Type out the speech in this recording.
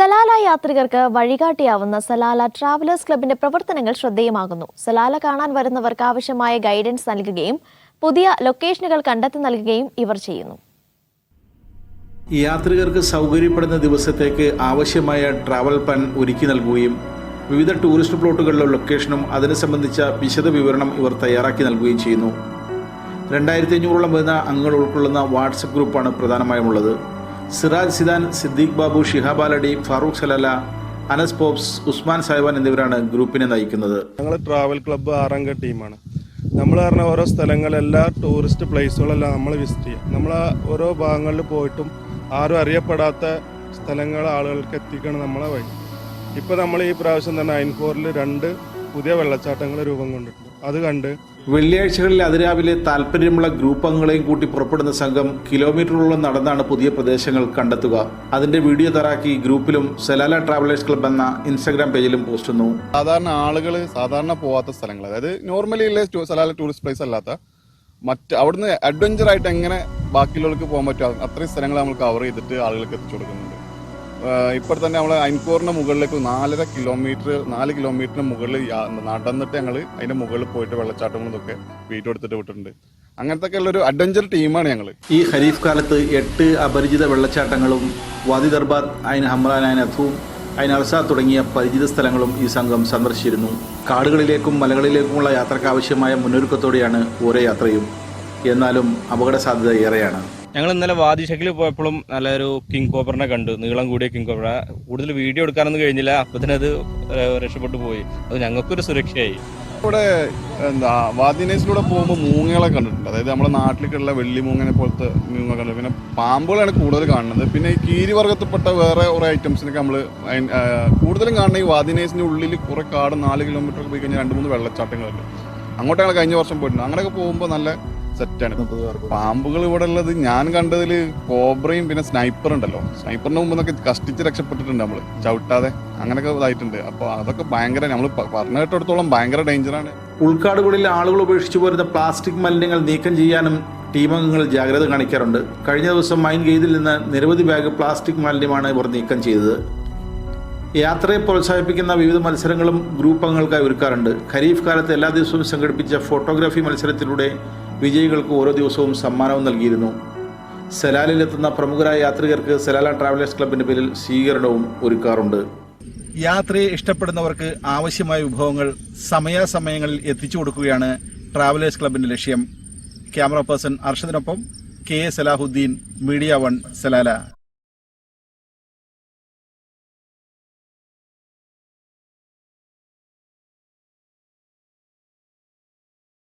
Salalah യാത്രികർക്ക് വഴികാട്ടിയാവുന്ന Salalah travellers ക്ലബിന്റെ പ്രവർത്തനങ്ങൾ ശ്രദ്ധേയമാകുന്നു. സലാല കാണാൻ വരുന്നവർക്ക് ആവശ്യമായ ഗൈഡൻസ് നൽകുകയും പുതിയ ലൊക്കേഷനുകൾ കണ്ടെത്തി നൽകുകയും ഇവർ ചെയ്യുന്നു. യാത്രികർക്ക് സൗകര്യപ്പെടുന്ന ദിവസത്തേക്ക് ആവശ്യമായ ട്രാവൽ പ്ലാൻ ഒരുക്കി നൽകുകയും വിവിധ ടൂറിസ്റ്റ് പ്ലോട്ടുകളിലെ ലൊക്കേഷനും അതിനെ സംബന്ധിച്ച വിശദ വിവരണം ഇവർ തയ്യാറാക്കി നൽകുകയും ചെയ്യുന്നു. രണ്ടായിരത്തി അഞ്ഞൂറോളം വരുന്ന അംഗങ്ങൾ ഉൾക്കൊള്ളുന്ന വാട്സപ്പ് ഗ്രൂപ്പാണ് പ്രധാനമായും ഉള്ളത്. Siraj Zidane Siddique Babu Shihab Aladi Farooq Salalah Anas pops Usman സാഹിബാൻ എന്നിവരാണ് ഗ്രൂപ്പിനെ നയിക്കുന്നത്. ഞങ്ങൾ ട്രാവൽ ക്ലബ്ബ് ആറംഗ ടീമാണ്. നമ്മൾ പറഞ്ഞ ഓരോ സ്ഥലങ്ങൾ എല്ലാ ടൂറിസ്റ്റ് പ്ലേസുകളെല്ലാം നമ്മൾ വിസിറ്റ് ചെയ്യുക നമ്മൾ ഓരോ ഭാഗങ്ങളിൽ പോയിട്ടും ആരും അറിയപ്പെടാത്ത സ്ഥലങ്ങൾ ആളുകൾക്ക് എത്തിക്കണം നമ്മളെ വഴി. ഇപ്പോൾ നമ്മൾ ഈ പ്രാവശ്യം തന്നെ അയൻഫോറിൽ രണ്ട് പുതിയ വെള്ളച്ചാട്ടങ്ങൾ രൂപം കൊണ്ടിട്ടുണ്ട്. അത് കണ്ട് വെള്ളിയാഴ്ചകളിൽ അതിരാവിലെ താല്പര്യമുള്ള ഗ്രൂപ്പ് അംഗങ്ങളെയും കൂട്ടി പുറപ്പെടുന്ന സംഘം കിലോമീറ്ററോളം നടന്നാണ് പുതിയ പ്രദേശങ്ങൾ കണ്ടെത്തുക. അതിന്റെ വീഡിയോ തറാക്കി ഗ്രൂപ്പിലും സലാല ട്രാവലേഴ്സ് ക്ലബ് എന്ന ഇൻസ്റ്റാഗ്രാം പേജിലും പോസ്റ്റ് ചെയ്യുന്നു സാധാരണ ആളുകൾ സാധാരണ പോവാത്ത സ്ഥലങ്ങൾ അതായത് നോർമലി ഉള്ള സലാല ടൂറിസ്റ്റ് പ്ലേസ് അല്ലാത്ത മറ്റ് അവിടുന്ന് അഡ്വഞ്ചർ ആയിട്ട് എങ്ങനെ ബാക്കിയുള്ളവർക്ക് പോകാൻ പറ്റും? അത്രയും സ്ഥലങ്ങൾ നമ്മൾ കവർ ചെയ്തിട്ട് ആളുകൾക്ക് എത്തിച്ചു കൊടുക്കുന്നുണ്ട് ആഹ് ഇപ്പോൾ തന്നെ നമ്മൾ അൻകൂറിന്റെ മുകളിലേക്ക് നാലര കിലോമീറ്റർ നാല് കിലോമീറ്ററിന് മുകളിൽ നടന്നിട്ട് ഞങ്ങൾ അതിന്റെ മുകളിൽ പോയിട്ട് വെള്ളച്ചാട്ടങ്ങളും ഇതൊക്കെ വീഡിയോ എടുത്തിട്ട് വിട്ടിട്ടുണ്ട്. അങ്ങനത്തെ ഉള്ളൊരു അഡ്വഞ്ചർ ടീമാണ് ഞങ്ങൾ ഈ ഖരീഫ് കാലത്ത് എട്ട് അപരിചിത വെള്ളച്ചാട്ടങ്ങളും വാദി ദർബാർ അയിൻ ഹമ്രാൻ അയിൻ അഥൂം അയിൻ അർസ തുടങ്ങിയ പരിചിത സ്ഥലങ്ങളും ഈ സംഘം സന്ദർശിച്ചിരുന്നു. കാടുകളിലേക്കും മലകളിലേക്കുമുള്ള യാത്രയ്ക്ക് ആവശ്യമായ മുന്നൊരുക്കത്തോടെയാണ് ഓരോ യാത്രയും. എന്നാലും അപകട സാധ്യത ഏറെയാണ്. ഞങ്ങൾ ഇന്നലെ വാദിഷക്കിൽ പോയപ്പോഴും നല്ലൊരു കിങ് കോപ്പറിനെ കണ്ടു. നീളം കൂടിയ കിങ് കോപ്പർ. കൂടുതൽ വീഡിയോ എടുക്കാനൊന്നും കഴിഞ്ഞില്ല. അപ്പത്തിന് അത് ഏഹ്, രക്ഷപ്പെട്ടു പോയി. അത് ഞങ്ങൾക്കൊരു സുരക്ഷയായി. ഇവിടെ എന്താ വാദിനേസിലൂടെ പോകുമ്പോൾ മൂങ്ങകളെ കണ്ടിട്ടുണ്ട്. അതായത് നമ്മുടെ നാട്ടിലേക്കുള്ള വെള്ളി മൂങ്ങനെ പോലത്തെ മൂങ്ങ കണ്ടു പിന്നെ പാമ്പുകളാണ് കൂടുതൽ കാണുന്നത്. പിന്നെ ഈ കീരി വർഗത്തിൽപ്പെട്ട വേറെ കുറേ ഐറ്റംസിനൊക്കെ നമ്മൾ കൂടുതലും കാണുന്ന ഈ വാദിനേസിന്റെ ഉള്ളിൽ കുറെ കാട് നാല് കിലോമീറ്റർ പോയി കഴിഞ്ഞാൽ രണ്ട് മൂന്ന് വെള്ളച്ചാട്ടങ്ങളുണ്ട്. അങ്ങോട്ട് ഞങ്ങൾ കഴിഞ്ഞ വർഷം പോയിട്ടുണ്ട്. അങ്ങനെയൊക്കെ പോകുമ്പോൾ നല്ല സെറ്റാണ് പാമ്പുകൾ ഇവിടെ ഉള്ളത് ഞാൻ കണ്ടതിൽ കോബ്രയും പിന്നെ സ്നൈപ്പർ ഉണ്ടല്ലോ. സ്നൈപ്പറിന് മുമ്പ് എന്നൊക്കെ കഷ്ടിച്ച് രക്ഷപ്പെട്ടിട്ടുണ്ട് നമ്മൾ ചവിട്ടാതെ അങ്ങനെയൊക്കെ ഇതായിട്ടുണ്ട്. അപ്പോൾ അതൊക്കെ ഭയങ്കര നമ്മൾ പറഞ്ഞു കേട്ടിടത്തോളം ഭയങ്കര ഡേഞ്ചറാണ് ഉൾക്കാടുകളിൽ ആളുകൾ ഉപേക്ഷിച്ചു പോരുന്ന പ്ലാസ്റ്റിക് മാലിന്യങ്ങൾ നീക്കം ചെയ്യാനും ടീമംഗങ്ങൾ ജാഗ്രത കാണിക്കാറുണ്ട്. കഴിഞ്ഞ ദിവസം മൈൻ ഗെയ്തിൽ നിന്ന് നിരവധി ബാഗ് പ്ലാസ്റ്റിക് മാലിന്യമാണ് ഇവർ നീക്കം ചെയ്തത്. യാത്രയെ പ്രോത്സാഹിപ്പിക്കുന്ന വിവിധ മത്സരങ്ങളും ഗ്രൂപ്പ് അംഗങ്ങൾക്കായി ഒരുക്കാറുണ്ട്. ഖരീഫ് കാലത്ത് എല്ലാ ദിവസവും സംഘടിപ്പിച്ച ഫോട്ടോഗ്രാഫി മത്സരത്തിലൂടെ വിജയികൾക്ക് ഓരോ ദിവസവും സമ്മാനവും നൽകിയിരുന്നു. സലാലിലെത്തുന്ന പ്രമുഖരായ യാത്രികർക്ക് സലാല ട്രാവലേഴ്സ് ക്ലബിന്റെ പേരിൽ സ്വീകരണവും ഒരുക്കാറുണ്ട്. യാത്രയെ ഇഷ്ടപ്പെടുന്നവർക്ക് ആവശ്യമായ വിഭവങ്ങൾ സമയാസമയങ്ങളിൽ എത്തിച്ചു കൊടുക്കുകയാണ് ട്രാവലേഴ്സ് ക്ലബിന്റെ ലക്ഷ്യം. Camera person അർഷദിനൊപ്പം K A Salahuddin media one Salalah.